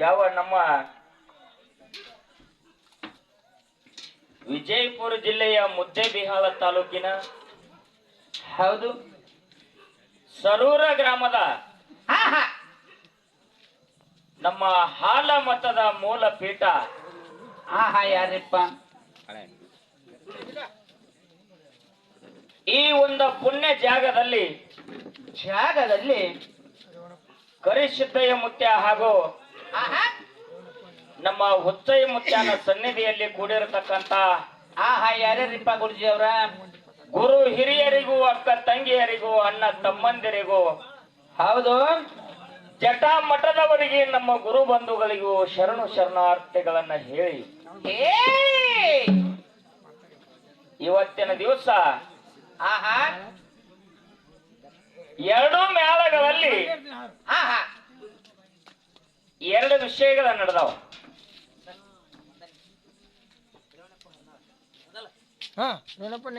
ಯಾವ ನಮ್ಮ ವಿಜಯಪುರ ಜಿಲ್ಲೆಯ ಮುದ್ದೇಬಿಹಾಳ ತಾಲೂಕಿನ ಹೌದು ಸರೂರ ಗ್ರಾಮದ ನಮ್ಮ ಹಾಲ ಮತದ ಮೂಲ ಪೀಠ. ಆಹಾ ಯಾರಿಪ್ಪ? ಈ ಒಂದು ಪುಣ್ಯ ಜಾಗದಲ್ಲಿ ಜಾಗದಲ್ಲಿ ಕರಿಸಿದ್ದಯ್ಯ ಮುತ್ಯ ಹಾಗೂ ನಮ್ಮ ಹುಚ್ಚಯ್ಯ ಮುತ್ಯನ ಸನ್ನಿಧಿಯಲ್ಲಿ ಕೂಡಿರತಕ್ಕಂತ ಆಹಾ ಯಾರ್ಯಾರಿಪ್ಪ ಗುರುಜಿ ಅವರ ಗುರು ಹಿರಿಯರಿಗೂ ಅಕ್ಕ ತಂಗಿಯರಿಗೂ ಅಣ್ಣ ತಮ್ಮಂದಿರಿಗೂ ಹೌದು. ಜಟಾ ಮಠದವರಿಗೆ ನಮ್ಮ ಗುರು ಬಂಧುಗಳಿಗೂ ಶರಣು ಶರಣಾರ್ಥಿಗಳನ್ನ ಹೇಳಿ. ಇವತ್ತಿನ ದಿವಸ ಆಹಾ. ಎರಡು ಮೇಳಗಳಲ್ಲಿ ಹಾ ಹಾ ಎರಡು ವಿಷಯಗಳ ನಡೆದವ.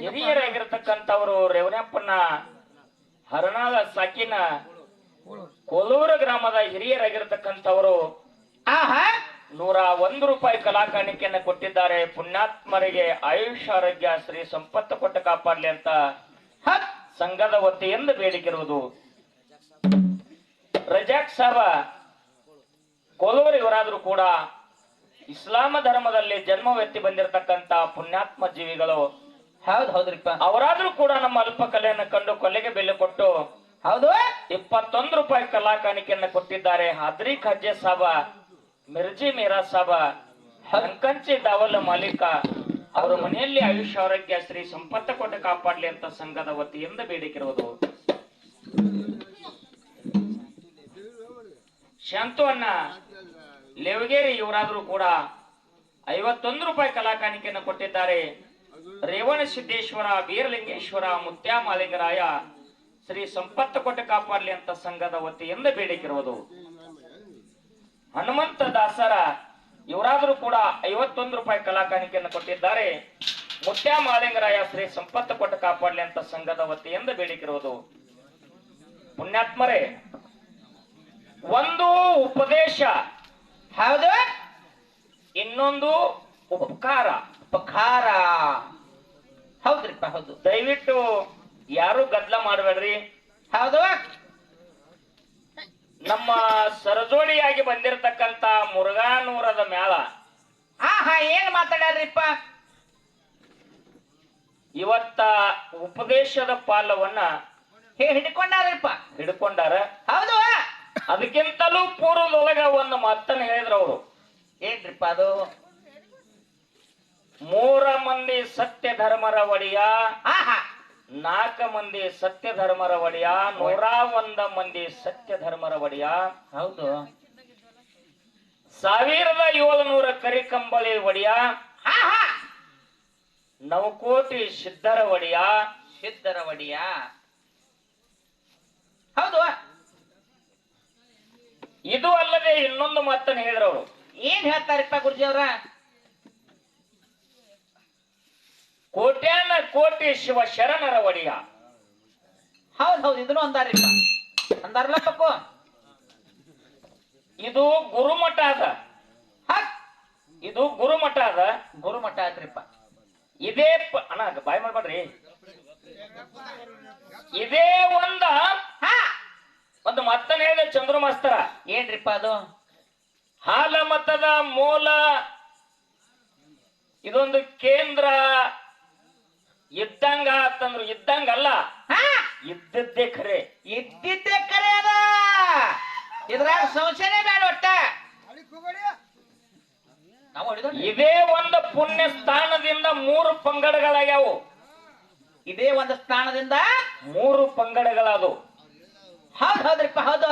ಹಿರಿಯರಾಗಿರ್ತಕ್ಕಂಥವರು ರೇವಣಪ್ಪನ ಹರನಾಳ ಸಾಕಿನ ಕೋಲೂರು ಗ್ರಾಮದ ಹಿರಿಯರಾಗಿರ್ತಕ್ಕಂಥವರು ಆಹಾ. ನೂರ ಒಂದು ರೂಪಾಯಿ ಕಲಾಕಾಣಿಕೆಯನ್ನು ಕೊಟ್ಟಿದ್ದಾರೆ. ಪುಣ್ಯಾತ್ಮರಿಗೆ ಆಯುಷ್ ಆರೋಗ್ಯ ಶ್ರೀ ಸಂಪತ್ತು ಕೊಟ್ಟು ಕಾಪಾಡಲಿ ಅಂತ ಸಂಘದ ವತಿಯಿಂದ ಬೇಡಿಕಿರುವುದು ರಜಾಕ್ ಸಾಬ ಕೋಲೂರು ಇವರಾದರೂ ಕೂಡ ಇಸ್ಲಾಮ ಧರ್ಮದಲ್ಲಿ ಜನ್ಮವೆತ್ತಿ ಬಂದಿರತಕ್ಕಂತ ಪುಣ್ಯಾತ್ಮ ಜೀವಿಗಳು ಹೌದು ಹೌದ್ರಿಪ್ಪ. ಅವರಾದ್ರೂ ಕೂಡ ನಮ್ಮ ಅಲ್ಪ ಕಲೆಯನ್ನು ಕಂಡು ಕೊಲೆಗೆ ಬೆಲೆ ಕೊಟ್ಟು ಹೌದು. ಇಪ್ಪತ್ತೊಂದು ರೂಪಾಯಿ ಕಲಾಕಾಣಿಕೆಯನ್ನು ಕೊಟ್ಟಿದ್ದಾರೆ. ಹದ್ರಿ ಖಜ್ಜೆ ಸಾಬ ಮಿರ್ಜಿ ಮೀರಾ ಸಾಬ ಹಂಕಂಚಿ ದಾವಲ್ ಮಾಲೀಕ ಅವರ ಮನೆಯಲ್ಲಿ ಆಯುಷ್ಯ ಆರೋಗ್ಯ ಶ್ರೀ ಸಂಪತ್ತ ಕೊಟ್ಟು ಕಾಪಾಡಲಿ ಅಂತ ಸಂಘದ ವತಿಯಿಂದ ಬೇಡಿಕಿರುವುದು ಶಾಂತು ಅಣ್ಣ ಲೇವಗೇರಿ ಇವರಾದರೂ ಕೂಡ ಐವತ್ತೊಂದು ರೂಪಾಯಿ ಕಲಾಕಾಣಿಕೆಯನ್ನು ಕೊಟ್ಟಿದ್ದಾರೆ. ರೇವಣ ಸಿದ್ದೇಶ್ವರ, ಬೀರಲಿಂಗೇಶ್ವರ ಮುತ್ಯಾಮಾಲಿಂಗರಾಯ ಶ್ರೀ ಸಂಪತ್ತು ಕೊಟ್ಟು ಕಾಪಾಡಲಿ ಅಂತ ಸಂಘದ ವತಿಯಿಂದ ಬೇಡಿಕಿರುವುದು ಹನುಮಂತ ದಾಸರ ಇವರಾದರೂ ಕೂಡ ಐವತ್ತೊಂದು ರೂಪಾಯಿ ಕಲಾಕಾಣಿಕೆಯನ್ನು ಕೊಟ್ಟಿದ್ದಾರೆ. ಮುತ್ಯಾಮಾಲಿಂಗರಾಯ ಶ್ರೀ ಸಂಪತ್ತು ಕೊಟ್ಟು ಕಾಪಾಡಲಿ ಅಂತ ಸಂಘದ ವತಿಯಿಂದ ಬೇಡಿಕಿರುವುದು ಪುಣ್ಯಾತ್ಮರೇ, ಒಂದು ಉಪದೇಶ ಹೌದು. ಇನ್ನೊಂದು ಉಪಕಾರ. ಉಪಕಾರ. ಹೌದ್ರಿಪ್ಪ ಹೌದು. ದಯವಿಟ್ಟು ಯಾರು ಗದ್ದಲ ಮಾಡಬೇಡ್ರಿ. ಹೌದು. ನಮ್ಮ ಸರಜೋಡಿಯಾಗಿ ಬಂದಿರತಕ್ಕಂತ ಮುರುಘಾನೂರದ ಮ್ಯಾಲ. ಹಾ ಹಾ ಏನ್ ಮಾತಾಡ್ಯಾರ್ರಿಪ್ಪ? ಇವತ್ತ ಉಪದೇಶದ ಪಾಲವನ್ನ ಹೇ ಹಿಡ್ಕೊಂಡಾರ್ರಿಪ್ಪ. ಹಿಡ್ಕೊಂಡಾರ? ಹೌದು. ಅದಕ್ಕಿಂತಲೂ ಪೂರ್ವದೊಳಗ ಒಂದು ಮತ್ತನ್ನು ಹೇಳಿದ್ರು ಅವರು. ಏನ್ರಿಪ್ಪ ಅದು? ಮೂರ ಮಂದಿ ಸತ್ಯ ಧರ್ಮರ ಒಡೆಯ ನಾಲ್ಕ ಮಂದಿ ಸತ್ಯ ಧರ್ಮರ ಒಡೆಯ ನೂರ ಒಂದ ಮಂದಿ ಸತ್ಯ ಧರ್ಮರ ಒಡೆಯ. ಹೌದು. ಸಾವಿರದ ಏಳುನೂರ ಕರಿಕಂಬಳಿ ಒಡೆಯ ನವಕೋಟಿ ಸಿದ್ಧರ ಒಡೆಯ ಸಿದ್ಧರ ಒಡಿಯ ಹೌದು ಇದು ಇನ್ನೊಂದು ಮಾತನ್ನು ಹೇಳಿದ್ರು ಅವರು. ಏನ್ ಹೇಳ್ತಾರಪ್ಪ ಗುರುಜಿ ಅವ್ರ? ಕೋಟ್ಯಾನ ಕೋಟಿ ಶಿವ ಶರಣರ ಒಡೆಯ. ಹೌದ್ ಹೌದು ಇದನ್ನು ಅಂದಾರಿಪ್ಪ. ಅಂದಾರಲ್ಲ ಪಕ್ಕು ಇದು ಗುರುಮಠ ಅದ. ಇದು ಗುರುಮಠ ಅದ. ಗುರುಮಠ ಆಯ್ತ್ರಿಪ್ಪ. ಇದೇ ಅಣ್ಣ ಬಾಯ್ ಮಾಡ್ಬೇಡ್ರಿ. ಇದೇ ಒಂದ ಹಾ. ಒಂದು ಮತ್ತನ ಹೇಳಿದೆ ಚಂದ್ರ ಮಾಸ್ತರ. ಏನ್ರಿಪ್ಪ ಅದು? ಹಾಲ ಮತದ ಮೂಲ ಇದೊಂದು ಕೇಂದ್ರ ಇದ್ದಂಗ ಅಂತಂದ್ರು ಇದ್ದಂಗಲ್ಲ. ಹಾ. ಇದ್ದದ್ದೇ ಖರೆ ಇದ್ದಿದ್ದೆ ಕರೆ ಅದ. ಇದ್ರಾಗ ಸಂಶಯನೇ ಬೇಡ ಒಟ್ಟ. ಇದೇ ಒಂದು ಪುಣ್ಯ ಸ್ಥಾನದಿಂದ ಮೂರು ಪಂಗಡಗಳಾಗ್ಯಾವು. ಇದೇ ಒಂದು ಸ್ಥಾನದಿಂದ ಮೂರು ಪಂಗಡಗಳದು ಹೌದ್ ಹೌದ್ರಿಪ್ಪ ಹೌದು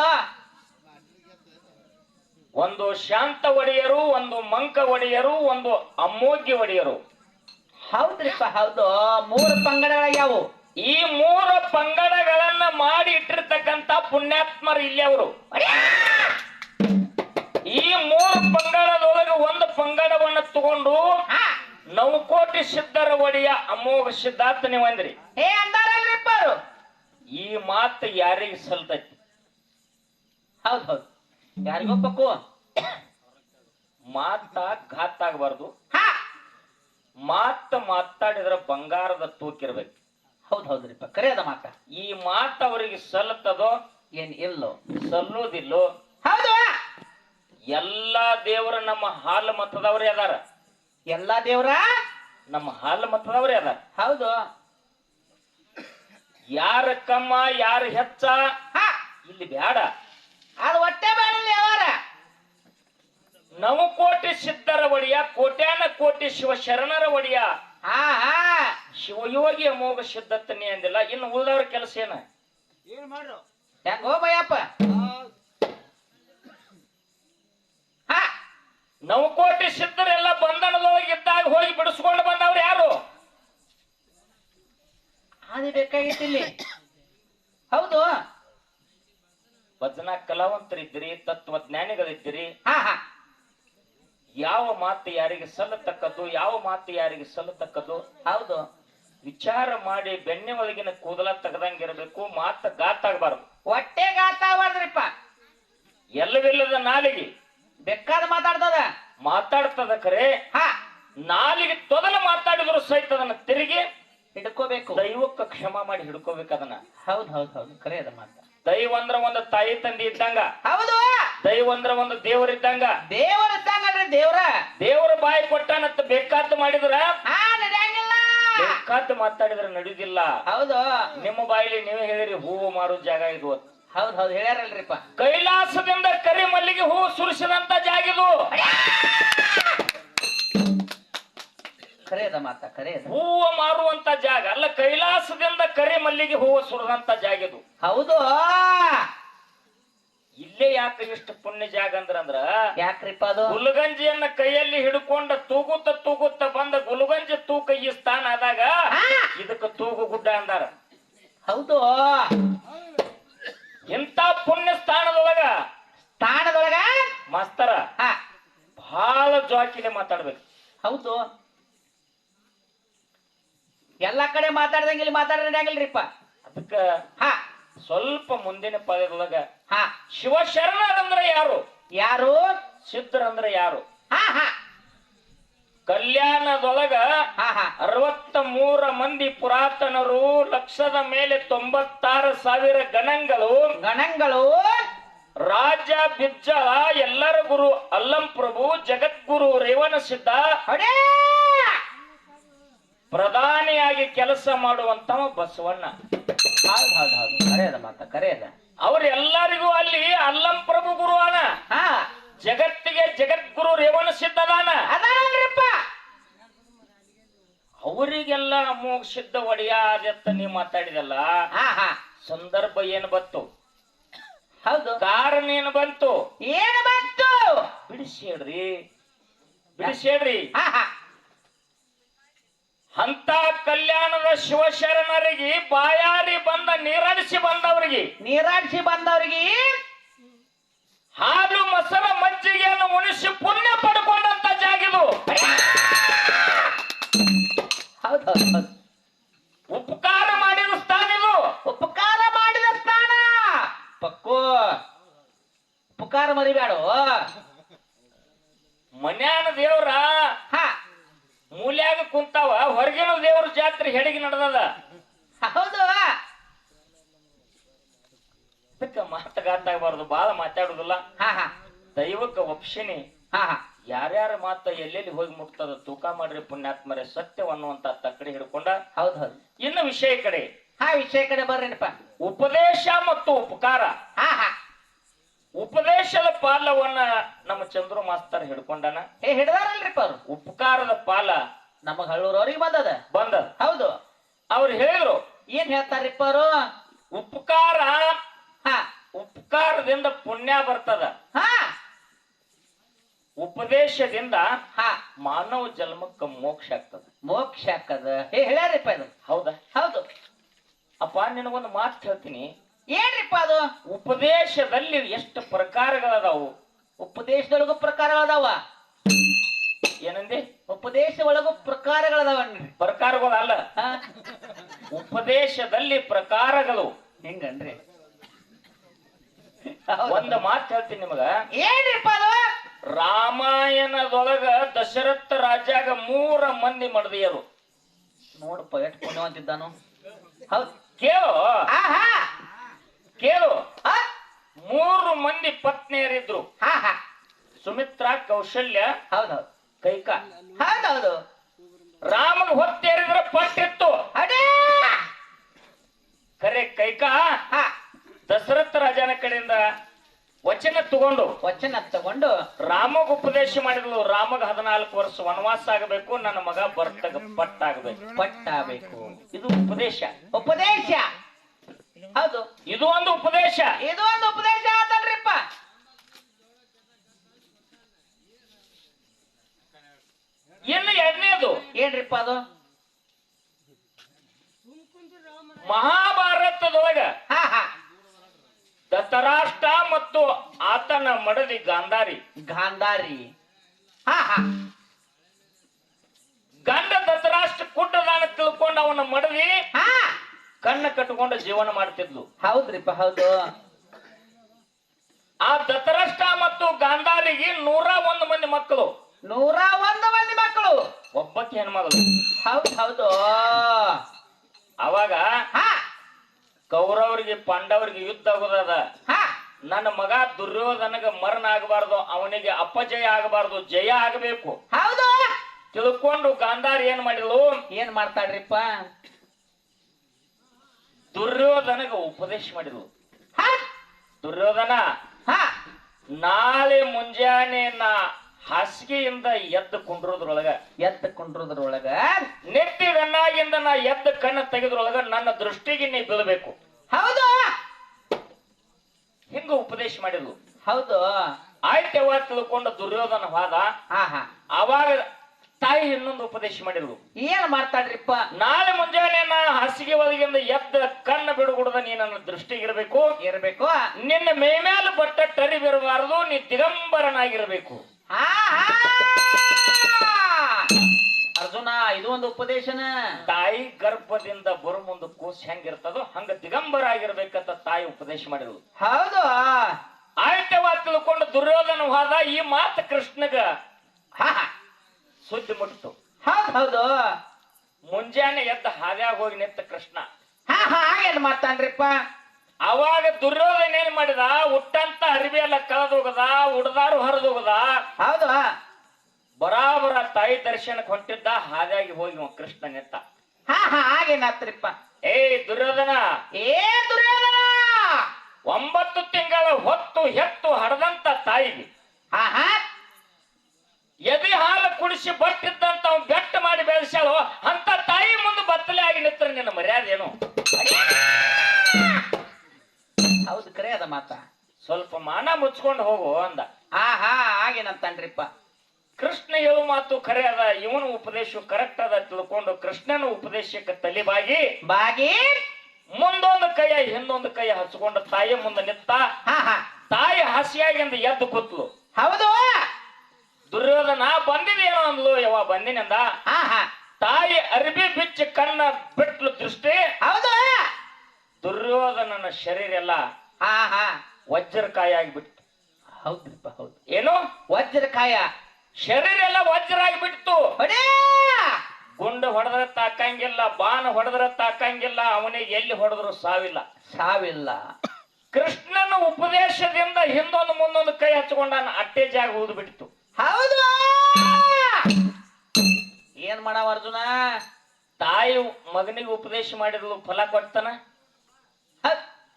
ಒಂದು ಶಾಂತ ಒಡೆಯರು ಒಂದು ಮಂಕ ಒಡೆಯರು ಒಂದು ಅಮೋಗ್ಯ ಒಡೆಯರು. ಹೌದ್ರಿಪ್ಪ ಹೌದು. ಮೂರು ಪಂಗಡಗಳಾಗ್ಯಾವು ಈ ಮೂರು ಪಂಗಡಗಳನ್ನ ಮಾಡಿ ಇಟ್ಟಿರ್ತಕ್ಕಂತ ಪುಣ್ಯಾತ್ಮರು ಇಲ್ಲಿ ಅವರು. ಈ ಮೂರು ಪಂಗಡದೊಳಗೆ ಒಂದು ಪಂಗಡವನ್ನ ತಗೊಂಡು ನೌಕೋಟಿ ಸಿದ್ಧರ ಒಡೆಯ ಅಮೋಘ ಸಿದ್ಧಾರ್ಥ ನೀವು ಅಂದ್ರಿ. ಏ ಅಂದಾರಲ್ರಿಪ್ಪ ಅವ್ರು? ಈ ಮಾತು ಯಾರಿಗೆ ಸಲ್ತೈತಿ? ಹೌದ್ ಹೌದು. ಯಾರಿಗೋ ಪಕ್ಕು. ಮಾತ ಘಾತ್ ಆಗಬಾರ್ದು. ಮಾತ ಮಾತಾಡಿದ್ರ ಬಂಗಾರದ ತೂಕಿರ್ಬೇಕು ಹೌದ್ ಹೌದ್ರಿಪ್ಪ ಕರೆ ಅದ ಮಾತ. ಈ ಮಾತು ಅವರಿಗೆ ಸಲ್ಲತ್ತದೋ ಏನ್ ಇಲ್ಲೋ. ಸಲ್ಲೋದಿಲ್ಲೋ? ಹೌದು ಎಲ್ಲಾ ದೇವರ ನಮ್ಮ ಹಾಲು ಮತದವರೇ ಅದಾರ. ಎಲ್ಲಾ ದೇವರ? ನಮ್ಮ ಹಾಲು ಮತದವರೇ ಅದಾರ. ಹೌದು. ಯಾರ ಕಮ್ಮ ಯಾರ ಹೆಚ್ಚ? ಹಾ. ಇಲ್ಲಿ ಬ್ಯಾಡ. ಅದು ಹೊಟ್ಟೆ ಬೇಡ ಯಾವಾರ ನವ ಕೋಟಿ ಸಿದ್ಧರ ಒಡೆಯ ಕೋಟ್ಯಾನ ಕೋಟಿ ಶಿವ ಶರಣರ ಒಡೆಯ. ಶಿವಯೋಗಿ ಅಮೋಘ ಸಿದ್ಧತನೇ ಅಂದಿಲ್ಲ. ಇನ್ನು ಉಳಿದವ್ರ ಕೆಲಸ ಏನ? ಹೆಂಗೋ ಭಯಪ್ಪ ಹಾ. ನವಕೋಟಿ ಸಿದ್ಧರೆಲ್ಲ ಬಂಧನದೊಳಗಿದ್ದಾಗ ಹೋಗಿ ಬಿಡಿಸ್ಕೊಂಡು ಬಂದವ್ರು ಯಾರು? ಅದು ಬೇಕಾಗಿತ್ತು ಇಲ್ಲಿ ಹೌದು. ಭಜನಾ ಕಲಾವಂತರಿದ್ದೀರಿ ತತ್ವಜ್ಞಾನಿಗಳಿದ್ದೀರಿ. ಹಾ ಹಾ. ಯಾವ ಮಾತು ಯಾರಿಗೆ ಸಲ್ಲತಕ್ಕದ್ದು ಯಾವ ಮಾತು ಯಾರಿಗೆ ಸಲ್ಲತಕ್ಕದ್ದು? ಹೌದು. ವಿಚಾರ ಮಾಡಿ ಬೆಣ್ಣೆ ಒಳಗಿನ ಕೂದಲ ತೆಗದಂಗಿರ್ಬೇಕು ಮಾತು ಗಾತಾಗಬಾರ್ದು ಹೊಟ್ಟೆ ಗಾತಾಗಬಾರ್ದ್ರಿಪ್ಪ ಎಲ್ಲವಿಲ್ಲದ ನಾಲಿಗೆ. ಬೇಕಾದ ಮಾತಾಡ್ತದ? ಮಾತಾಡ್ತದ ಕರೆ. ಹಾ. ನಾಲಿಗೆ ತೊದಲು ಮಾತಾಡಿದ್ರು ಸಹಿತ ಅದನ್ನ ತಿರುಗಿ ಹಿಡ್ಕೋಬೇಕು. ದೈವಕ್ಕ ಕ್ಷಮ ಮಾಡಿ ಹಿಡ್ಕೋಬೇಕು ಅದನ್ನ. ಹೌದ್ ಹೌದ್ ಹೌದು. ಕರೆ ಅದ ಮಾತ. ದೈವ ಅಂದ್ರ ಒಂದು ತಾಯಿ ತಂದೆ ಇದ್ದಂಗ. ಹೌದು. ದೈವ ಅಂದ್ರ ಒಂದು ದೇವರಿದ್ದಂಗ ದೇವರ ಇದ್ದಂಗ ದೇವ್ರ. ದೇವರ ಬಾಯಿ ಕೊಟ್ಟಾನಂತ ಬೇಕಾದ್ದು ಮಾಡಿದ್ರ? ಆ ನಡೆಯಂಗಿಲ್ಲ. ಬೇಕಾದ್ದು ಮಾತಾಡಿದ್ರ ನಡೆಯುದಿಲ್ಲ ಹೌದು. ನಿಮ್ಮ ಬಾಯಿಲಿ ನೀವೇ ಹೇಳಿರಿ ಹೂವು ಮಾರೋ ಜಾಗ ಇದು. ಅಂತ. ಹೌದ್ ಹೌದ್. ಹೇಳ್ಯಾರಲ್ರಿಪ್ಪ. ಕೈಲಾಸದಿಂದ ಕರಿ ಮಲ್ಲಿಗೆ ಹೂವು ಸುರಿಸಿದಂತ ಜಾಗಿದು ಕರೆ ಅದ ಮಾತ ಕರೆಯ ಹೂವು ಮಾರುವಂತ ಜಾಗ ಅಲ್ಲ ಕೈಲಾಸದಿಂದ ಕರಿ ಮಲ್ಲಿಗೆ ಹೂವು ಜಾಗ ಇದು. ಹೌದು. ಇಲ್ಲೇ ಯಾಕೆ ಇಷ್ಟು ಪುಣ್ಯ ಜಾಗ ಅಂದ್ರ ಅಂದ್ರ ಯಾಕ್ರಿಪ್ಪ ಅದು? ಗುಲ್ಗಂಜಿಯನ್ನ ಕೈಯಲ್ಲಿ ಹಿಡ್ಕೊಂಡ ತೂಗುತ್ತ ತೂಗುತ್ತ ಬಂದ ಗುಲ್ಗಂಜಿ ತೂಕ ಈ ಸ್ಥಾನ ಆದಾಗ ಇದಕ್ಕೆ ತೂಗು ಗುಡ್ಡ ಅಂದಾರ. ಹೌದು. ಇಂತ ಪುಣ್ಯ ಸ್ಥಾನದೊಳಗ ಸ್ಥಾನದೊಳಗ? ಮಾಸ್ತರ ಬಹಳ ಜಾಕಿಲೆ ಮಾತಾಡ್ಬೇಕು. ಹೌದು. ಎಲ್ಲಾ ಕಡೆ ಮಾತಾಡ್ದಂಗೆ ಇಲ್ಲಿ ಅದಕ್ಕ ಹಾ. ಸ್ವಲ್ಪ ಮುಂದಿನ ಪದದೊಳಗ ಹಾ. ಶಿವಶರಣರಂದ್ರ ಯಾರು? ಯಾರು? ಸಿದ್ಧರಂದ್ರ ಯಾರು? ಹಾ ಹಾ. ಕಲ್ಯಾಣದೊಳಗ ಹಾ ಹಾ. ಅರವತ್ತ ಮೂರ ಮಂದಿ ಪುರಾತನರು ಲಕ್ಷದ ಮೇಲೆ ತೊಂಬತ್ತಾರು ಸಾವಿರ ಗಣಗಳು ಗಣಗಳು. ರಾಜ ಬಿಜ್ಜಳ ಎಲ್ಲರ ಗುರು ಅಲ್ಲಂ ಪ್ರಭು ಜಗದ್ಗುರು ರೇವಣ ಸಿದ್ಧ. ಪ್ರಧಾನಿಯಾಗಿ ಕೆಲಸ ಮಾಡುವಂತ ಬಸವಣ್ಣ. ಹೌದು ಹೌದು ಹೌದು. ಕರೆ ಅದ ಮಾತ ಕರೆಯದ. ಅವ್ರೆಲ್ಲರಿಗೂ ಅಲ್ಲಿ ಅಲ್ಲಂ ಪ್ರಭು ಗುರು ಅನ ಹಾ. ಜಗತ್ತಿಗೆ ಜಗದ್ಗುರು ರೇವಣ ಸಿದ್ಧದಾನ. ಅದಾನಲ್ರಿಪ್ಪ ಅವರಿಗೆಲ್ಲ ಅಮೋಘ ಸಿದ್ಧ ಒಡೆಯ ಅದೆತ್ತ ನೀವು ಮಾತಾಡಿದಲ್ಲ? ಹಾ ಹಾ. ಸಂದರ್ಭ ಏನು ಬಂತು? ಹೌದು. ಕಾರಣ ಏನು ಬಂತು? ಏನು ಬಂತು? ಬಿಡಿಸಿ ಹೇಳ್ರಿ ಬಿಡಿಸಿ ಹೇಳ್ರಿ ಹಾ ಹಾ. ಅಂತ ಕಲ್ಯಾಣದ ಶಿವಶರಣರಿಗೆ ಬಾಯಾರಿ ಬಂದ ನೀರಾಡಿಸಿ ಬಂದವರಿಗೆ. ನೀರಾಡಿಸಿ ಬಂದವರಿಗೆ ಹಾಲು ಮೊಸರ ಮಜ್ಜಿಗೆಯನ್ನು ಉಣಿಸಿ ಪುಣ್ಯ ಪಡ್ಕೊಂಡಂತ ಜಾಗಿದು. ಉಪಕಾರ ಮಾಡಿದ ಸ್ಥಾನ ಇದು. ಉಪಕಾರ ಮಾಡಿದ ಸ್ಥಾನ. ಪಕ್ಕು. ಉಪಕಾರ ಮರಿಬೇಡ. ಮನ್ಯಾನ ದೇವ್ರ ಹಾ. ಮೂಲ್ಯಾಗ ಕುಂತಾವ ಹೊರಗಿನ ದೇವರ ಜಾತ್ರೆ ಹೆಡಿಗೆ ನಡೆದದ. ಹೌದು. ಅದಕ್ಕ ಮಾತುಗಾತಾಗಬಾರ್ದು ಬಾಳ ಮಾತಾಡುದಿಲ್ಲ. ದೈವಕ್ಕ ಒಪ್ಸಿನಿ ಯಾರ್ಯಾರ ಮಾತ ಎಲ್ಲೆಲ್ಲಿ ಹೋಗಿ ಮುಟ್ತದ ತೂಕ ಮಾಡ್ರಿ ಪುಣ್ಯಾತ್ಮರೇ ಸತ್ಯವನ್ನುವಂತ ತಕ್ಕಡಿ ಹಿಡ್ಕೊಂಡ. ಹೌದು ಹೌದು. ಇನ್ನು ವಿಷಯ ಕಡೆ. ಹಾ ವಿಷಯ ಕಡೆ ಬರ್ರಿ ಉಪದೇಶ ಮತ್ತು ಉಪಕಾರ. ಹಾ ಹಾ. ಉಪದೇಶದ ಪಾಲವನ್ನ ನಮ್ಮ ಚಂದ್ರು ಮಾಸ್ತರ್ ಹಿಡ್ಕೊಂಡನ. ಏ ಹಿಡ್ದಾರಲ್ರಿಪ್ಪ ಅವ್ರು? ಉಪಕಾರದ ಪಾಲ ನಮಗ್ ಹಳ್ಳೂರವ್ರಿಗೆ ಬಂದದ? ಬಂದದ ಹೌದು. ಅವ್ರು ಹೇಳಿದ್ರು. ಏನ್ ಹೇಳ್ತಾರಿಪ್ಪ ಅವರು? ಉಪಕಾರ ಹಾ. ಉಪಕಾರದಿಂದ ಪುಣ್ಯ ಬರ್ತದ. ಹಾ. ಉಪದೇಶದಿಂದ ಹಾ. ಮಾನವ ಜನ್ಮಕ್ಕ ಮೋಕ್ಷ ಆಗ್ತದ. ಮೋಕ್ಷ ಆಗ್ತದ. ಹೇ ಹೇಳ್ಯಾರಿಪ್ಪ ಇದು? ಹೌದಾ? ಹೌದು. ಅಪ್ಪ ನಿನಗೊಂದು ಮಾತು ಹೇಳ್ತೀನಿ. ಏನ್ರಿಪ್ಪ ಅದು? ಉಪದೇಶದಲ್ಲಿ ಎಷ್ಟು ಪ್ರಕಾರಗಳದಾವು? ಉಪದೇಶದೊಳಗು ಪ್ರಕಾರಗಳದಾವ. ಏನಂದಿ? ಉಪದೇಶ ಒಳಗು ಪ್ರಕಾರಗಳದಾವ ಪ್ರಕಾರಗಳಲ್ಲ ಉಪದೇಶದಲ್ಲಿ ಪ್ರಕಾರಗಳು. ಹೆಂಗನ್ರಿ ಒಂದು ಮಾತು ಹೇಳ್ತೀನಿ ನಿಮಗ. ಏನ್ರಿಪ್ಪ ಅದು? ರಾಮಾಯಣದೊಳಗ ದಶರಥ ರಾಜಾಗ ಮೂರ ಮಂದಿ ಮಡದಿಯರು. ನೋಡಪ್ಪ ಎಷ್ಟು ಪುಣ್ಯವಂತಿದ್ದಾನು. ಹೌದು. ಕೇಳು. ಹಾ ಹಾ ಕೇಳು ಹಾ ಮೂರು ಮಂದಿ ಪತ್ನಿಯರಿದ್ರು. ಹಾ ಹಾ. ಸುಮಿತ್ರಾ ಕೌಶಲ್ಯ ಹೌದೌದು ಹೌದು. ಕೈಕ. ಹೌದೌದು. ರಾಮಗ್ ಹೊತ್ತೇರಿದ್ರೆ ಪಟ್ಟಿತ್ತು. ಅದೇ. ಕರೆ ಕೈಕ ದಶರಥ ರಾಜನ ಕಡೆಯಿಂದ ವಚನ ತಗೊಂಡು. ವಚನ ತಗೊಂಡು. ರಾಮಗ ಉಪದೇಶ ಮಾಡಿದ್ಲು. ರಾಮಗ ಹದಿನಾಲ್ಕು ವರ್ಷ ವನವಾಸ ಆಗಬೇಕು ನನ್ನ ಮಗ ಬರ್ತಗ ಪಟ್ಟಾಗಬೇಕು. ಪಟ್ಟಾಗಬೇಕು. ಇದು ಉಪದೇಶ. ಉಪದೇಶ. ಹೌದು. ಇದು ಒಂದು ಉಪದೇಶ. ಇದು ಒಂದು ಉಪದೇಶ. ಆತಲ್ರಿಪ್ಪ ಇನ್ನು ಎರಡನೇದು? ಏನ್ರಿಪ್ಪ ಅದು? ಮಹಾಭಾರತದೊಳಗ ದತ್ತರಾಷ್ಟ್ರ ಮತ್ತು ಆತನ ಮಡದಿ ಗಾಂಧಾರಿ. ಗಾಂಧಾರಿ. ಗಂಡ ದತ್ತರಾಷ್ಟ್ರ ಕುಟ್ಟದಾನ ತಿಳ್ಕೊಂಡು ಅವನ ಮಡದಿ ಹಾ. ಕಣ್ಣ ಕಟ್ಟಿಕೊಂಡು ಜೀವನ ಮಾಡ್ತಿದ್ಲು. ಹೌದ್ರಿಪ್ಪ ಹೌದು. ಆ ದತರಷ್ಟ ಮತ್ತು ಗಾಂಧಾರಿಗೆ ನೂರ ಒಂದು ಮಂದಿ ಮಕ್ಕಳು. ನೂರ ಒಂದು ಮಂದಿ ಮಕ್ಕಳು. ಒಬ್ಬಕ್ಕೆ ಹೆಣ್ಮಗಳು. ಹೌದು ಹೌದು. ಅವಾಗ ಕೌರವ್ರಿಗೆ ಪಾಂಡವರಿಗೆ ಯುದ್ಧ ಆಗೋದದ. ಹಾ. ನನ್ನ ಮಗ ದುರ್ಯೋಧನಗ ಮರಣ ಆಗಬಾರ್ದು ಅವನಿಗೆ ಅಪಜಯ ಆಗಬಾರ್ದು ಜಯ ಆಗಬೇಕು. ಹೌದು. ತಿಳ್ಕೊಂಡು ಗಾಂಧಾರಿ ಏನ್ ಮಾಡಿದ್ಲು? ಏನ್ ಮಾಡ್ತಾಡ್ರಿಪ್ಪ ದುರ್ಯೋಧನಗ ಉಪದೇಶ ಮಾಡಿದ್ಲು. ಹಾ. ದುರ್ಯೋಧನ ನಾಳೆ ಮುಂಜಾನೆ ನಾ ಹಾಸಿಗೆಯಿಂದ ಎದ್ದು ಕುಂಡ್ರೋದ್ರೊಳಗ ಎತ್ತ ನೆತ್ತಿ ಬೆನ್ನಾಗಿಂದ ನಾ ಎದ್ದ ಕಣ್ಣು ತೆಗೆದ್ರೊಳಗ ನನ್ನ ದೃಷ್ಟಿಗೆ ನೀ ಬೀಳಬೇಕು. ಹೌದು. ಹಿಂಗ ಉಪದೇಶ ಮಾಡಿದ್ಲು. ಹೌದು. ಆಯ್ತವ ತಿಳ್ಕೊಂಡು ದುರ್ಯೋಧನ ಹೋದ. ಹಾ ಹಾ ಅವಾಗ ತಾಯಿ ಇನ್ನೊಂದು ಉಪದೇಶ ಮಾಡಿದ್ರು. ಏನ್ ಮಾತಾಡ್ರಿಪ್ಪ ನಾಳೆ ಮುಂಜಾನೆ ನಾ ಹಾಸಿಗೆ ಒಳಗಿಂದ ಎದ್ದ ಕಣ್ಣು ಬಿಡುಗುಡದ ನೀ ನನ್ನ ದೃಷ್ಟಿಗಿರಬೇಕು. ಇರಬೇಕು. ನಿನ್ನ ಮೇಮ್ಯಾಲ ಬಟ್ಟ ಟರಿಬಿರಬಾರದು ನೀ ದಿಗಂಬರನಾಗಿರ್ಬೇಕು. ಅರ್ಜುನ ಇದು ಒಂದು ಉಪದೇಶನ. ತಾಯಿ ಗರ್ಭದಿಂದ ಬರು ಮುಂದ ಕೂಸ್ ಹೆಂಗಿರ್ತದೋ ಹಂಗ ದಿಗಂಬರ ಆಗಿರ್ಬೇಕಂತ ತಾಯಿ ಉಪದೇಶ ಮಾಡಿದ್ರು. ಹೌದು. ಆಯ್ತವ ತಿಳ್ಕೊಂಡು ದುರ್ಯೋಧನ ಹೋದ ಈ ಮಾತು ಕೃಷ್ಣಗ. ಹಾ ಸುದ್ದಿ ಮುಟ್ಟಿತು ಹೌದು ಹೌದು. ಮುಂಜಾನೆ ಎದ್ದ ಹಾದ್ಯಾಗ ಹೋಗಿ ನಿಂತ ಕೃಷ್ಣ. ಹಾ ಹಾ ಏನ್ ಮಾಡ್ತಾನ್ರಿಪ್ಪ? ಅವಾಗ ದುರ್ಯೋಧನ ಏನ್ ಮಾಡಿದ? ಉಟ್ಟಂತ ಅರಿವಿ ಎಲ್ಲ ಕಳೆದೋಗದ ಉಡ್ದಾರು ಹರಿದೋಗದ ಹೌದು. ಬರಾಬರ ತಾಯಿ ದರ್ಶನಕ್ಕೆ ಹೊಂಟಿದ್ದ ಹಾದ್ಯಾಗಿ ಹೋಗಿ ಇವ ಕೃಷ್ಣ ನಿಂತ. ಹಾ ಹಾ ಹಾಗೇನಾತ್ರಿಪ್ಪ ಏ ದುರ್ಯೋಧನ. ಏ ದುರ್ಯೋಧನ! ಒಂಬತ್ತು ತಿಂಗಳ ಹೊತ್ತು ಹೆತ್ತು ಹಡದಂತ ತಾಯಿಗೆ ಹಾ ಹಾ ಎದಿ ಹಾಲು ಕುಡಿಸಿ ಬಟ್ಟಿದ್ದಂತ ಅವ್ನು ಬೆಟ್ಟ ಮಾಡಿ ಬೆಳೆಸ್ಯಾಳು ಅಂತ ತಾಯಿ ಮುಂದೆ ಬತ್ತಲೆ ಆಗಿ ನಿಂತ್ರ ನಿನ್ನ ಮರ್ಯಾದೆ ಏನು? ಹೌದು ಕರೆ ಅದ ಮಾತ. ಸ್ವಲ್ಪ ಮಾನ ಮುಚ್ಕೊಂಡು ಹೋಗು ಅಂದ. ಹಾ ಹಾ ಹಾಗೇನಂತಾನ್ರಿಪ್ಪ ಕೃಷ್ಣ ಹೇಳು ಮಾತು ಕರೆ ಅದ ಇವನು ಉಪದೇಶ ಕರೆಕ್ಟ್ ಅದ ತಿಳ್ಕೊಂಡು ಕೃಷ್ಣನ ಉಪದೇಶಕ್ಕೆ ತಲೆಬಾಗಿ ಬಾಗಿ. ಮುಂದೊಂದು ಕೈಯ ಹಿಂದೊಂದು ಕೈಯ ಹಚ್ಕೊಂಡು ತಾಯಿ ಮುಂದೆ ನಿತ್ತ ಹಾ ಹಾ. ತಾಯಿ ಹಸಿಯಾಗಿಂದ ಎದ್ದು ಕೂತ್ಲು. ಹೌದು. ದುರ್ಯೋಧನ ಬಂದಿದೇನೋ ಅಂದ್ಲು ಯವ ಬಂದಿನಿಂದ. ತಾಯಿ ಅರ್ಬಿ ಬಿಚ್ಚಿ ಕಣ್ಣ ಬಿಟ್ಲು ದೃಷ್ಟಿ. ಹೌದು. ದುರ್ಯೋಧನನ ಶರೀರ ಎಲ್ಲ ವಜ್ರಕಾಯ ಆಗಿಬಿಟ್ಟು ಹೌದ್ರಿಪ್ಪ ಹೌದು. ಏನು? ವಜ್ರಕಾಯ. ಶರೀರ ಎಲ್ಲ ವಜ್ರ ಆಗಿಬಿಡ್ತು ಗುಂಡು ಹೊಡೆದ್ರೆ ತಾಕಂಗಿಲ್ಲ ಬಾಣ ಹೊಡೆದ್ರೆ ತಾಕಂಗಿಲ್ಲ ಅವನಿಗೆ ಎಲ್ಲಿ ಹೊಡೆದ್ರು ಸಾವಿಲ್ಲ. ಸಾವಿಲ್ಲ. ಕೃಷ್ಣನ ಉಪದೇಶದಿಂದ ಹಿಂದೊಂದು ಮುಂದೊಂದು ಕೈ ಹಚ್ಕೊಂಡ ಅಟ್ಟೆ ಜಾಗ ಉಳಿದು ಬಿಡ್ತು ಹೌದು! ಏನ್ ಮಾಡವ ಅರ್ಜುನ? ತಾಯಿ ಮಗನಿಗೆ ಉಪದೇಶ ಮಾಡಿದ್ಲು ಫಲ ಕೊಡ್ತಾನ?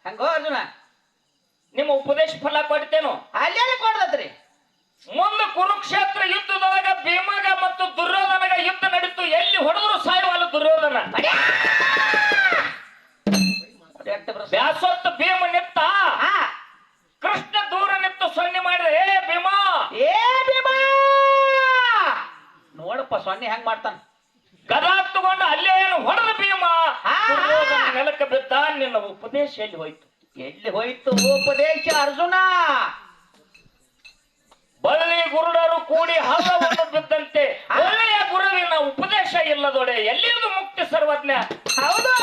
ಹಂಗೋ ಅರ್ಜುನ? ನಿಮ್ಮ ಉಪದೇಶ ಫಲ ಕೊಡ್ತೇನು? ಅಲ್ಲೇ ಕೊಡ್ದತ್ರಿ ಮುಂದೆ ಕುರುಕ್ಷೇತ್ರ ಯುದ್ಧದೊಳಗ ಭೀಮಗ ಮತ್ತು ದುರ್ಯೋಧನಗ ಯುದ್ಧ ನಡೀತು. ಎಲ್ಲಿ ಹೊಡೆದ್ರು ಸಾಯುವಲ್ಲ ದುರ್ಯೋಧನ. ವ್ಯಾಸೊತ್ತ ಭೀಮ ನಿತ್ತ ಕೃಷ್ಣ ದೂರ ಸೊನ್ನೆ ಮಾಡಿದ್ರೆ ಏ ಭೀಮ! ಏ ಭೀಮಾ! ನೋಡಪ್ಪ ಸೊನ್ನೆ ಹೆಂಗ್ ಮಾಡ್ತಾನ. ಗದಾ ತಗೊಂಡು ಅಲ್ಲೇ ಏನು ಹೊಡೆದ ಭೀಮಾ? ನೆಲಕ್ಕೆ ಬಿದ್ದ ನಿನ್ನ ಉಪದೇಶ ಎಲ್ಲಿ ಹೋಯ್ತು? ಎಲ್ಲಿ ಹೋಯ್ತು? ಉಪದೇಶ ಅರ್ಜುನ! ಬಳ್ಳಿ ಗುರುಡರು ಕೂಡಿ ಹಲ್ಲವನ್ನು ಬಿದ್ದಂತೆ ಒಳ್ಳೆಯ ಗುರುವಿನ ಉಪದೇಶ ಇಲ್ಲದೊಡೆ ಎಲ್ಲಿಯದು ಮುಕ್ತಿ ಸರ್ವಜ್ಞ? ಹೌದು.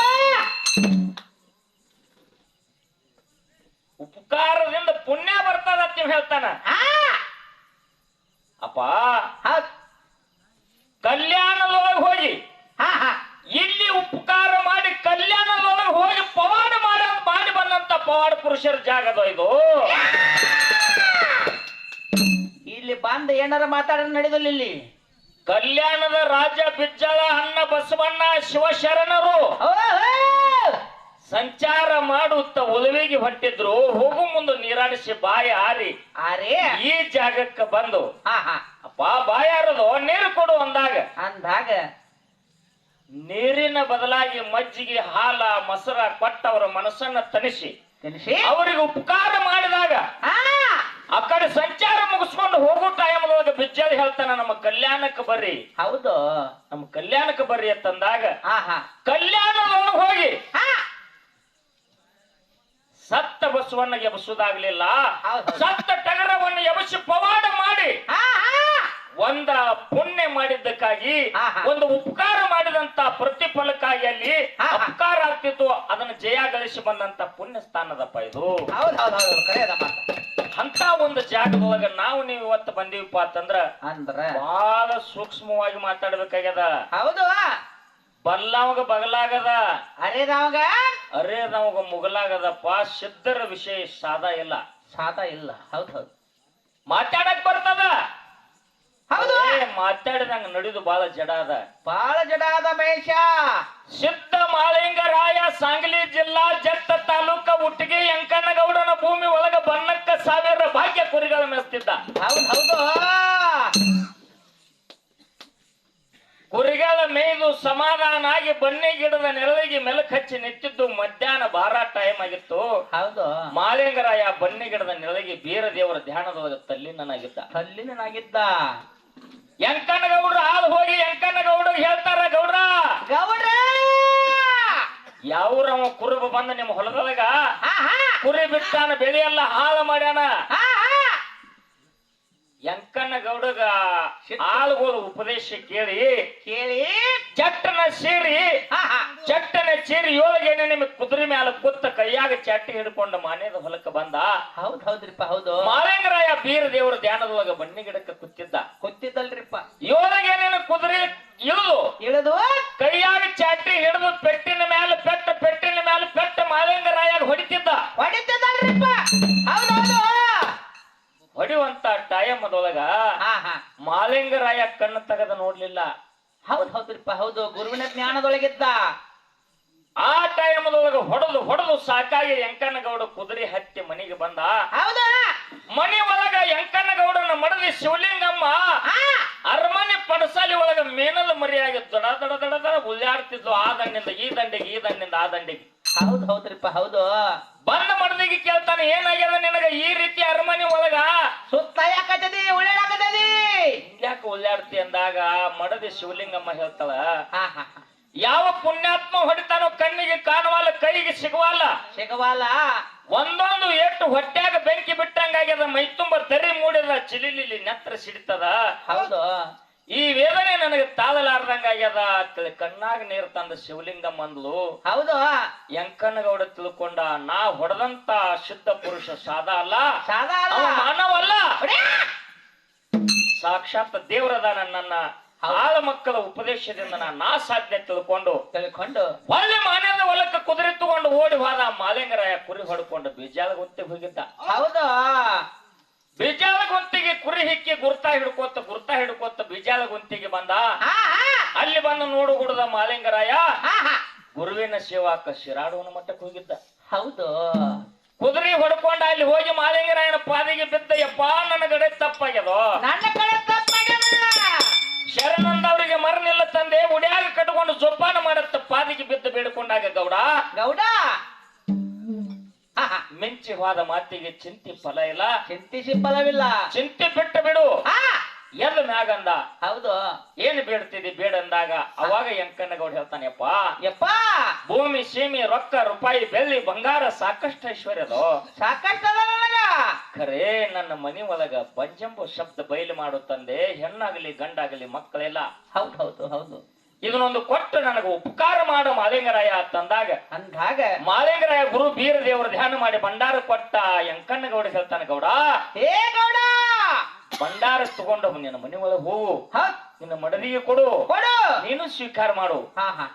ಉಪಕಾರದಿಂದ ಪುಣ್ಯ ಬರ್ತದ ಅಂತ ಹೇಳ್ತಾನ? ಅಪ್ಪ ಕಲ್ಯಾಣದೊಳಗೆ ಹೋಗಿ. ಹಾ ಹಾ. ಇಲ್ಲಿ ಉಪಕಾರ ಮಾಡಿ ಕಲ್ಯಾಣದೊಳಗೆ ಹೋಗಿ ಪವಾಡ ಮಾಡ ಮಾಡಿ ಬಂದಂತ ಪವಾಡ ಪುರುಷರ ಜಾಗದ ಇದು? ಇಲ್ಲಿ ಬಂದ ಏನಾರ ಮಾತಾಡ ನಡೆದಿಲ್ಲ ಇಲ್ಲಿ. ಕಲ್ಯಾಣದ ರಾಜ ಬಿಜ್ಜಳ ಅಣ್ಣ ಬಸವಣ್ಣ ಶಿವಶರಣರು. ಸಂಚಾರ ಮಾಡುತ್ತ ಒಲವಿಗೆ ಹೊಟ್ಟಿದ್ರು ಹೋಗು ಮುಂದೆ ನೀರಾಡಿಸಿ ಬಾಯಿ ಆರಿ. ಆರೇ? ಈ ಜಾಗಕ್ಕೆ ಬಂದು ಹಾ ಹಾ. ಅಪ್ಪ ಬಾಯಿ ಹಾರದು ನೀರು ಕೊಡು ಅಂದಾಗ. ಅಂದಾಗ? ನೀರಿನ ಬದಲಾಗಿ ಮಜ್ಜಿಗೆ ಹಾಲ ಮೊಸರ ಕೊಟ್ಟವರ ಮನಸ್ಸನ್ನ ತಣಿಸಿ. ತಿಳಿಸಿ ಅವರಿಗೆ ಉಪಕಾರ ಮಾಡಿದಾಗ ಆ ಕಡೆ ಸಂಚಾರ ಮುಗಿಸ್ಕೊಂಡು ಹೋಗೋ ಟೈಮ್ದೊಳಗೆ ಬಿಜ್ಜಲ್ ಹೇಳ್ತಾನೆ ನಮ್ಮ ಕಲ್ಯಾಣಕ್ಕೆ ಬರ್ರಿ. ಹೌದು. ನಮ್ಮ ಕಲ್ಯಾಣಕ್ಕೆ ಬರ್ರಿ ಅಂತಂದಾಗ ಕಲ್ಯಾಣದೊಳಗೆ ಹೋಗಿ. ಸತ್ತ ಬಸವನ್ನ ಎಬಸುದಾಗ್ಲಿಲ್ಲ. ಸತ್ತ ಟಗರವನ್ನು ಎಬಸಿ ಪವಾಡ ಮಾಡಿ. ಒಂದ ಪುಣ್ಯ ಮಾಡಿದ್ದಕ್ಕಾಗಿ. ಒಂದು ಉಪಕಾರ ಮಾಡಿದಂತ ಪ್ರತಿಫಲಕ್ಕಾಗಿ ಅಲ್ಲಿ ಉಪಕಾರ. ಅಪಕಾರ ಆಗ್ತಿತ್ತು. ಅದನ್ನ ಜಯ ಗಳಿಸಿ ಬಂದಂತ ಪುಣ್ಯ ಸ್ಥಾನದಪ್ಪ ಇದು ಅಂತ ಒಂದು ಜಾಗದೊಳಗ ನಾವು ನೀವು ಇವತ್ತು ಬಂದೀವಪ್ಪ ಅಂತಂದ್ರ ಅಂದ್ರ? ಬಹಳ ಸೂಕ್ಷ್ಮವಾಗಿ ಮಾತಾಡ್ಬೇಕಾಗ್ಯದ. ಹೌದು. ಬಲ್ಲವಾಗ ಬಗಲಾಗದ. ಅರೇ ನಾವಾಗ ಅರೇ ನಮಗ ಮುಗಲಾಗದಪ್ಪ ಸಿದ್ಧರ ವಿಷಯ ಸಾದಾ ಇಲ್ಲ. ಸಾದ ಇಲ್ಲ. ಹೌದ್ ಹೌದು. ಮಾತಾಡಕ್ ಬರ್ತದ. ಹೌದು. ಮಾತಾಡಿದಂಗ ನಡೆದು ಬಾಳ ಜಡ ಅದ. ಬಾಳ ಜಡ ಅದ ಮಹೇಶ. ಸಿದ್ಧ ಮಾಳಿಂಗರಾಯ ಸಾಂಗ್ಲಿ ಜಿಲ್ಲಾ ಜತ್ತ ತಾಲೂಕ ಉಟ್ಟಿಗೆ ಯಂಕಣ್ಣಗೌಡನ ಭೂಮಿ ಒಳಗ ಬನ್ನಕ್ಕ ಸಾವಿರ ಭಾಗ್ಯ ಕುರಿಗಳ ಮೆಸ್ತಿದ್ದ. ಹೌದ್ ಹೌದು. ಕುರಿಗಳ ಮೇಯ್ದು ಸಮಾಧಾನ ಆಗಿ ಬನ್ನಿ ಗಿಡದ ನೆರಳಿಗೆ ಮೆಲಕ್ ಹಚ್ಚಿ ನಿಂತಿದ್ದು ಮಧ್ಯಾಹ್ನ ಬಾರ ಟೈಮ್ ಆಗಿತ್ತು. ಹೌದು. ಮಾಲಿಂಗರಾಯ ಬನ್ನಿ ಗಿಡದ ನೆರಳಿಗೆ ಬೀರ ದೇವರ ಧ್ಯಾನದೊಳಗ ತಲ್ಲಿನಾಗಿದ್ದ ಎಂಕನ ಯಂಕಣ್ಣಗೌಡ್ರ ಹಾಲು ಹೋಗಿ ಯಂಕಣ್ಣಗೌಡ ಹೇಳ್ತಾರ ಗೌಡ್ರ! ಗೌಡ್ರ! ಯಾವ್ರವ ಕುರುಬ ಬಂದ ನಿಮ್ಮ ಹೊಲದೊಳಗ? ಕುರಿ ಬಿಟ್ಟಾನ ಬೆಳೆಯೆಲ್ಲ ಹಾಲು ಹಾಳು ಮಾಡ್ಯಾನ? ಯಂಕಣ್ಣ ಗೌಡಗ ಆಳುಗಳ ಉಪದೇಶ ಕೇಳಿ ಕೇಳಿ. ಚಟ್ಟನ ಸೇರಿ ಚಟ್ಟನ ಸೇರಿ ಏಳಿಗೆ ನಿಮಗೆ ಕುದುರೆ ಮ್ಯಾಲ ಕುತ್ತ ಕೈಯಾಗ ಚಟ್ಟಿ ಹಿಡ್ಕೊಂಡು ಮನೆದ ಹೊಲಕ್ಕ ಬಂದ. ಹೌದ್ ಹೌದ್ರಿಪ್ಪ ಹೌದು. ಮಾರಂಗರಾಯ ಬೀರ ದೇವರ ಧ್ಯಾನದೊಳಗ ಬನ್ನಿ ಗಿಡಕ್ಕೆ ಕುತ್ತಿದ್ದ ಕುತ್ತಿದ್ದಲ್ರಿಪ್ಪ ಏಳಿಗೆ ಕುದುರೆ ಇಳಿದು ಇಳಿದು? ಕೈಯಾಗ ಚಾಟಿ ಹಿಡಿದು ಪೆಟ್ಟಿನ ಮೇಲೆ ಪೆಟ್ಟ ಪೆಟ್ಟಿನ ಮ್ಯಾಲ ಪೆಟ್ಟ ಮಾರಂಗರಾಯ ಹೊಡಿತಿದ್ದ. ಹೊಡಿತಿದ್ದಲ್ರಿಪ್ಪ. ಟೈಮದೊಳಗ ಮಾಲಿಂಗರಾಯ ಕಣ್ಣು ತೆಗೆದ ನೋಡ್ಲಿಲ್ಲ. ಹೌದ್ ಹೌದ್ರಿಪ್ಪ ಹೌದು. ಗುರುವಿನ ಜ್ಞಾನದೊಳಗಿದ್ದ. ಆ ಟೈಮದೊಳಗ ಹೊಡೆದು ಹೊಡೆದು ಸಾಕಾಗಿ ಯಂಕಣ್ಣಗೌಡ ಕುದುರೆ ಹತ್ತಿ ಮನೆಗೆ ಬಂದ. ಹೌದು? ಮನೆ ಒಳಗ ಯಂಕಣ್ಣಗೌಡನ ಮಡದಿ ಶಿವಲಿಂಗಮ್ಮ ಅರಮನೆ ಪಡಸಾಲಿ ಒಳಗ ಮೇನದ ಮರಿಯಾಗಿ ದಡ ದಡ ದಡ ದಡ ಉಲ್ಯಾಡ್ತಿದ್ಲು ಆ ದಂಡಿಂದ ಈ ದಂಡಿಗೆ ಈ ದಂಡಿಂದ ಆ ದಂಡಿಗೆ. ಹೌದ್ ಹೌದ್ರಿಪ್ಪ ಹೌದು. ಬಂದ ಮಡದಿಗೆ ಕೇಳ್ತಾನೆ ಏನಾಗ್ಯದ ನಿನಗ? ಈ ರೀತಿ ಅರಮನೆ ಒಳಗ ಸುತ್ತ ಯಾಕತ್ತದಿ? ಉಳ್ಳಾಡಕತ್ತದಿ ಯಾಕೆ ಉಳ್ಳಾಡ್ತಿ ಅಂದಾಗ ಮಡದಿ ಶಿವಲಿಂಗಮ್ಮ ಹೇಳ್ತಾಳ. ಯಾವ ಪುಣ್ಯಾತ್ಮ ಹೊಡಿತಾನೋ ಕಣ್ಣಿಗೆ ಕಾಣುವಲ್ಲ ಕೈಗೆ ಸಿಗುವಲ್ಲ? ಸಿಗುವಲ್ಲ. ಒಂದೊಂದು ಎಷ್ಟು ಹೊಟ್ಯಾಗ ಬೆಂಕಿ ಬಿಟ್ಟಂಗಾಗ್ಯದ ಮೈ ತುಂಬ ತರಿ ಮೂಡಿದ ಚಿಲಿಲಿಲಿ ನೆತ್ರ ಸಿಡಿತದ? ಹೌದು. ಈ ವೇದನೆ ನನಗೆ ತಾಳಲಾರ್ದಂಗಾಗ್ಯದ ಅಂತೇಳಿ ಕಣ್ಣಾಗ ನೀರು ತಂದ ಶಿವಲಿಂಗ ಅಂದ್ಲು. ಹೌದು. ಯಂಕಣ್ಣಗೌಡ ತಿಳ್ಕೊಂಡ ನಾ ಹೊಡೆದಂತ ಶುದ್ಧ ಪುರುಷ ಸಾದಾ ಅಲ್ಲ? ಸಾದಾ ಅಲ್ಲ. ಮಾನವಲ್ಲ ಅಲ್ಲ. ಸಾಕ್ಷಾತ್ ದೇವರದ ನನ್ನ. ಆಳ ಮಕ್ಕಳ ಉಪದೇಶದಿಂದ ನಾ ನಾ ಸಾಧ್ಯ ತಿಳ್ಕೊಂಡು ತಿಳ್ಕೊಂಡು. ಒಳ್ಳೆ ಮಾನ್ಯದ ಹೊಲಕ್ಕೆ ಕುದುರೆ ತಗೊಂಡು ಓಡಿ ಹೋದ ಮಾಲಿಂಗರಾಯ ಕುರಿ ಹೊಡ್ಕೊಂಡು ಬೀಜಾಲ ಗೊತ್ತಿ ಹೋಗಿದ್ದ. ಹೌದು. ಬೀಜಾದ ಗುಂತಿಗೆ ಕುರಿ ಹಿಕ್ಕಿ ಗುರ್ತಾ ಹಿಡ್ಕೋತ ಗುರ್ತಾ ಹಿಡ್ಕೋತ ಬಿಜಾಲ ಗುಂತಿಗೆ ಬಂದ ಅಲ್ಲಿ ಬಂದು ನೋಡು ಗುಡದ ಮಾಲಿಂಗರಾಯ. ಹಾ ಹಾ. ಗುರುವಿನ ಸೇವಾಕ ಶಿರಾಡುವನ ಮಟ್ಟಕ್ಕೆ ಹೋಗಿದ್ದ. ಹೌದು. ಕುದುರೆ ಹೊಡ್ಕೊಂಡ ಅಲ್ಲಿ ಹೋಗಿ ಮಾಲಿಂಗರಾಯನ ಪಾದಿಗೆ ಬಿದ್ದ ಯಪ್ಪ ನನ್ನ ಗಡೆ ತಪ್ಪಾಗ್ಯದೋ? ನನ್ನ ಕಡೆ ತಪ್ಪಾಗ್ಯದ? ಶರಣಂದವರಿಗೆ ಮರನಿಲ್ಲ ತಂದೆ ಉಡಿಯಾಗಿ ಕಟ್ಕೊಂಡು ಜೋಪಾನ ಮಾಡತ್ತ ಪಾದಿಗೆ ಬಿದ್ದು ಬೇಡ್ಕೊಂಡಾಗ ಗೌಡ. ಗೌಡ. ಮಿಂಚಿ ಹೋದ ಮಾತಿಗೆ ಚಿಂತಿ ಫಲ ಇಲ್ಲ. ಚಿಂತಿಸಿ ಫಲವಿಲ್ಲ. ಚಿಂತೆ ಬಿಟ್ಟು ಬಿಡು. ಎಲ್ಲಿ ಮ್ಯಾಗಂದ. ಹೌದು. ಏನು ಬೇಡ್ತಿದಿ ಬೇಡಂದಾಗ ಅವಾಗ ಯಂಕಣ್ಣಗೌಡ ಹೇಳ್ತಾನೆಪ್ಪ. ಯಪ್ಪ. ಭೂಮಿ ಸೀಮಿ ರೊಕ್ಕ ರೂಪಾಯಿ ಬೆಳ್ಳಿ ಬಂಗಾರ ಸಾಕಷ್ಟು ಐಶ್ವರ್ಯದು ಸಾಕಷ್ಟು ಖರೇ ನನ್ನ ಮನಿ ಒಳಗ ಬಂಜಂಬು ಶಬ್ದ ಬಯಲು ಮಾಡು ತಂದೆ. ಹೆಣ್ಣಾಗಲಿ ಗಂಡಾಗಲಿ ಮಕ್ಕಳೆಲ್ಲ. ಹೌದು ಹೌದು ಹೌದು. ಇದನ್ನೊಂದು ಕೊಟ್ಟು ನನಗೆ ಉಪಕಾರ ಮಾಡು ಮಾಲಿಂಗರಾಯ ತಂದಾಗ ಅಂದಾಗ ಮಾಲೇಂಗರಾಯ ಗುರು ಬೀರ ದೇವರ ಧ್ಯಾನ ಮಾಡಿ ಭಂಡಾರ ಕೊಟ್ಟ ಯಂಕಣ್ಣಗೌಡ ಹೇಳ್ತಾನೆ ಗೌಡ. ಹೇ ಗೌಡ! ಭಂಡಾರ ತಗೊಂಡು ನಿನ್ನ ಮನೆ ಒಳಗೆ ಹೋಗು ನಿನ್ನ ಮಡದಿಗೆ ಕೊಡು. ಕೊಡು! ನೀನು ಸ್ವೀಕಾರ ಮಾಡು.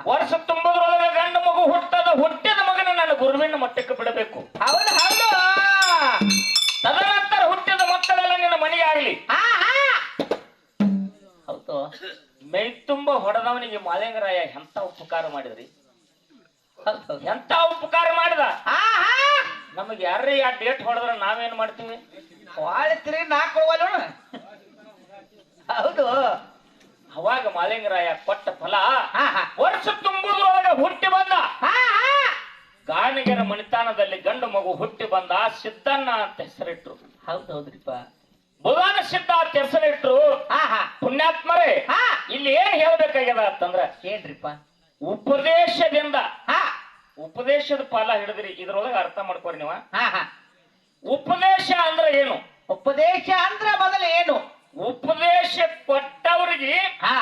ವರ್ಷ ತುಂಬದ್ರೊಳಗೆ ಗಂಡ ಮಗು ಹುಟ್ಟದ ಹುಟ್ಟಿದ ಮಗನ ನನ್ನ ಗುರುವಿನ ಮಟ್ಟಕ್ಕೆ ಬಿಡಬೇಕು. ಹೌದು ಹೌದು. ತದನಂತರ ಹುಟ್ಟಿದ ಮಕ್ಕಳೆಲ್ಲ ನಿನ್ನ ಮನೆಯಾಗ್ಲಿ. ಆಗ್ಲಿ ಹೌದು. ಮೈ ತುಂಬ ಹೊಡೆದವನಿಗೆ ಮಾಲಿಂಗರಾಯ ಎಂತ ಉಪಕಾರ ಮಾಡಿದ್ರಿ? ಎಂತ ಉಪಕಾರ ಮಾಡಿದ? ನಮಗೆ ಯಾರೇ ಆ ಡೇಟ್ ಹೊಡೆದ್ರ ನಾವೇನ್ ಮಾಡ್ತೀವಿ? ವಾಳಿತ್ರಿ ತಿರುಗಿ ನಾ ಕೊಡುವಲ್ಲ ಹೌದು. ಅವಾಗ ಮಾಲಿಂಗರಾಯ ಕೊಟ್ಟ ಫಲ ವರ್ಷ ತುಂಬುದ್ರೊಳಗೆ ಹುಟ್ಟಿ ಬಂದ. ಗಾಣಿಗರ ಮಣಿತಾನದಲ್ಲಿ ಗಂಡು ಮಗು ಹುಟ್ಟಿ ಬಂದ ಸಿದ್ದಣ್ಣ ಅಂತ ಹೆಸರಿಟ್ರು. ಹೌದು ಬುಧಾನ ಸಿದ್ಧ ಅಂತ ಹೆಸರಿಟ್ರು ಪುಣ್ಯಾತ್ಮರೇ ಹಾ ಇಲ್ಲಿ ಏನ್ ಹೇಳ್ಬೇಕಾಗ್ಯದ ಅಂತಂದ್ರ ಏನ್ರಿಪ್ಪ ಉಪದೇಶದಿಂದ. ಹಾ. ಉಪದೇಶದ ಪಾಲ ಹಿಡಿದ್ರಿ ಇದ್ರೊಳಗೆ ಅರ್ಥ ಮಾಡ್ಕೊರಿ ನೀವ. ಉಪದೇಶ ಅಂದ್ರೆ ಏನು? ಉಪದೇಶ ಅಂದ್ರ ಮೊದಲು ಏನು? ಉಪದೇಶ ಕೊಟ್ಟವ್ರಿಗೆ ಹಾ.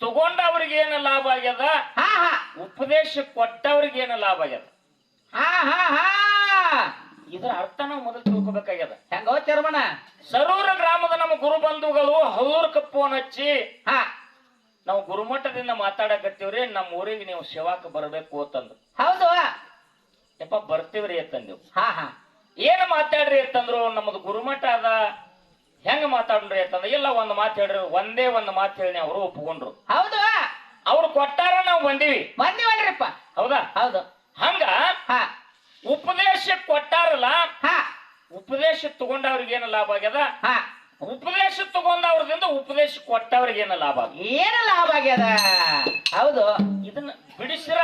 ತಗೊಂಡವ್ರಿಗೆ ಏನು ಲಾಭ ಆಗ್ಯದ? ಉಪದೇಶ ಕೊಟ್ಟವ್ರಿಗೆ ಏನು ಲಾಭ ಆಗ್ಯದ? ಹಾ ಹಾ ಹಾ. ಇದರ ಅರ್ಥ ನಾವು ಮೊದಲು ತಿಳ್ಕೊಬೇಕಾಗ್ಯದ. ಹೆಂಗೋ ಚರ್ಮಣ ಸರೂರ ಗ್ರಾಮದ ನಮ್ಮ ಗುರು ಬಂಧುಗಳು ಹೌದೂರ್ಕ ಫೋನ್ ಹಚ್ಚಿ ಹಾ ನಾವು ಗುರುಮಠದಿಂದ ಮಾತಾಡಕತ್ತೀವ್ರಿ ನಮ್ಮ ಊರಿಗೆ ನೀವು ಸೇವಾಕ ಬರಬೇಕು ಅಂತಂದ್ರು. ಹೌದು. ಯಪ್ಪ ಬರ್ತೀವ್ರಿ ಅಂತಂದೇವು ಹಾ ಹಾ. ಏನು ಮಾತಾಡ್ರಿ ಅಂತಂದ್ರು ನಮ್ಮದು ಗುರುಮಠ ಅದ. ಹೆಂಗ ಮಾತಾಡ್ರಿ ಅಂತಂದ್ರೆ ಇಲ್ಲ ಒಂದು ಮಾತು ಹೇಳ್ರಿ ಒಂದೇ ಒಂದು ಮಾತು ಹೇಳಿ ಅವರು ಒಪ್ಕೊಂಡ್ರು. ಹೌದು. ಅವ್ರು ಕೊಟ್ಟಾರ ನಾವು ಬಂದೀವಿ. ಬಂದಿವಲ್ರಿಪ್ಪ. ಹೌದಾ? ಹೌದು. ಹಂಗ ಹಾ. ಉಪದೇಶ ಕೊಟ್ಟಾರಲ್ಲ? ಹಾ. ಉಪದೇಶ ತಗೊಂಡವ್ರಿಗೆ ಏನ ಲಾಭ ಆಗ್ಯದ? ಹಾ. ಉಪದೇಶ ತಗೊಂಡವ್ರದಿಂದ ಉಪದೇಶ ಕೊಟ್ಟವ್ರಿಗೆ ಏನ ಲಾಭ ಏನ ಏನು ಲಾಭ ಆಗ್ಯದ? ಹೌದು. ಇದನ್ನ ಬಿಡಿಸಿರ?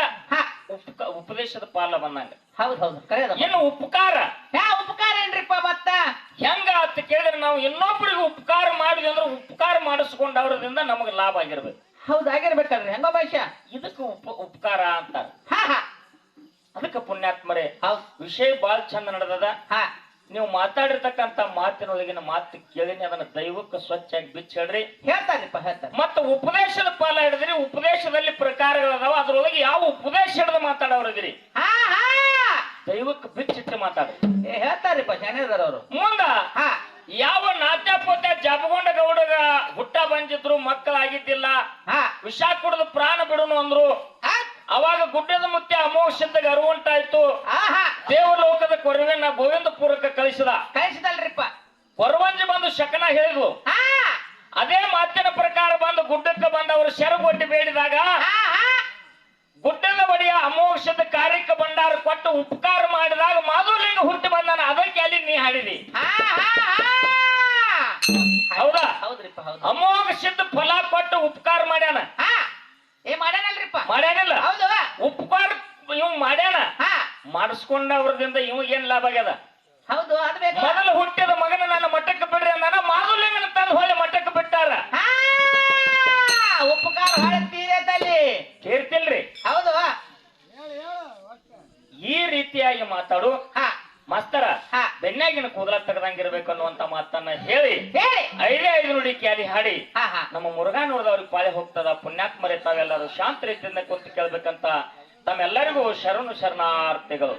ಉಪದೇಶದ ಪಾಲ ಬಂದಂಗ. ಹೌದು ಹೌದು. ಕರೆಯದ ಇನ್ನು ಉಪಕಾರ? ಯಾ ಉಪಕಾರ ಏನ್ರಿಪ್ಪ ಮತ್ತ? ಹೆಂಗ ಅಂತ ಕೇಳಿದ್ರೆ ನಾವು ಇನ್ನೊಬ್ಬರಿಗೆ ಉಪಕಾರ ಮಾಡಿದ್ವಿ ಅಂದ್ರೆ ಉಪಕಾರ ಮಾಡಿಸ್ಕೊಂಡವ್ರದಿಂದ ನಮಗೆ ಲಾಭ ಆಗಿರ್ಬೇಕು. ಹೌದು ಹೆಂಗ ಹೆಂಗೋ ಭಾಷೆ ಇದಕ್ಕೆ ಉಪ ಉಪಕಾರ ಅಂತಾರೆ. ಹಾ ಹಾ. ಅದಕ್ಕೆ ಪುಣ್ಯಾತ್ಮರೇ ವಿಷಯ ಬಾಳ್ ಚಂದ ನಡೆದದ. ನೀವು ಮಾತಾಡಿರ್ತಕ್ಕಂತ ಮಾತಿನೊಳಗಿನ ಮಾತು ಕೇಳಿನಿ ಅದನ್ನ ದೈವಕ್ಕೆ ಸ್ವಚ್ಛಾಗಿ ಬಿಚ್ಚಿ ಹೇಳ್ರಿ. ಹೇಳ್ತಾರಪ್ಪ ಹೇಳ್ತಾರೆ. ಮತ್ತೆ ಉಪದೇಶದ ಪಾಲ ಹಿಡಿದ್ರಿ ಉಪದೇಶದಲ್ಲಿ ಪ್ರಕಾರಗಳದಾವ ಅದ್ರೊಳಗೆ ಯಾವ ಉಪದೇಶ ಹಿಡಿದು ಮಾತಾಡೋರಿದ್ರಿ ದೈವಕ್ಕೆ ಬಿಚ್ಚಿಟ್ಟು ಮಾತಾಡ್ರಿ. ಏ ಹೇಳ್ತಾರ್ರಿಪ್ಪ ಶನಿದಾರ ಅವರು. ಮುಂದ ಹಾ. ಯಾವ ನಾಟ್ಯಪೋತ್ಯ ಜಪಗೊಂಡ ಗೌಡಗ ಹುಟ್ಟ ಬಂದಿದ್ರು ಮಕ್ಕಳಾಗಿದ್ದಿಲ್ಲ ಹಾ. ವಿಷ ಕುಡಿದು ಪ್ರಾಣ ಬಿಡುನು ಅಂದ್ರು ಅವಾಗ ಗುಡ್ಡದ ಮುತ್ಯ ಅಮೋಘಸಿದ್ದಾಗ ಅರಿವುಂಟಾಯ್ತು ಆಹಾ. ದೇವಲೋಕದ ಗೋವಿಂದ ಗೋವಿಂದಪುರಕ್ಕೆ ಕಳಿಸಿದ. ಕಳಿಸಿದಲ್ರಿಪ್ಪ. ಕೊರವಂಜಿ ಬಂದು ಶಕನ ಹೇಳಿದ್ವು ಹಾ. ಅದೇ ಮಾತಿನ ಪ್ರಕಾರ ಬಂದು ಗುಡ್ಡಕ್ಕೆ ಬಂದವರು ಶರಗೊಟ್ಟಿ ಬೇಡಿದಾಗ ಗುಡ್ಡದ ಬಡಿಯ ಅಮೋಘದ ಕಾರ್ಯಕ್ಕೆ ಭಂಡಾರ ಕೊಟ್ಟು ಉಪಕಾರ ಮಾಡಿದಾಗ ಮಾಧುಲಿಂಗ ಹುಟ್ಟಿ ಮಾಡಿಸ್ಕೊಂಡವ್ರದಿಂದ ಇವು ಏನ್ ಲಾಭ ಆಗ್ಯದ? ಹೌದು ಅದು ಬೇಕು. ಮೊದಲು ಹುಟ್ಟಿದ ಮಗನ ನನ್ನ ಮಠಕ್ಕೆ ಬಿಡ್ರಿ ಅಂದಾನ ಮಾಧುಲಿಂಗನ ತಂದು ಹೊಳೆ ಮಠಕ್ಕೆ ಬಿಟ್ಟಾರ. ಉಪಕಾರ ಹೊಳೆ ಹೌದು ಈ ರೀತಿಯಾಗಿ ಮಾತಾಡು. ಹಾ. ಮಾಸ್ತರ ಬೆನ್ನಾಗಿನ ಕೂದಲ ತೆಗೆದಂಗಿರ್ಬೇಕು ಅನ್ನುವಂತ ಮಾತನ್ನ ಹೇಳಿ. ಐದೇ ಐದು ನುಡಿ ಕ್ಯಾಲಿ ಹಾಡಿ. ನಮ್ಮ ಮುರುಘಾ ನೋಡಿದವ್ರಿಗೆ ಪಾಳೆ ಹೋಗ್ತದ. ಪುಣ್ಯಾತ್ಮರೇ ತಾವೆಲ್ಲರೂ ಶಾಂತ ರೀತಿಯಿಂದ ಕುಂತು ಕೇಳ್ಬೇಕಂತ ತಮ್ಮೆಲ್ಲರಿಗೂ ಶರಣು ಶರಣಾರ್ಥಿಗಳು.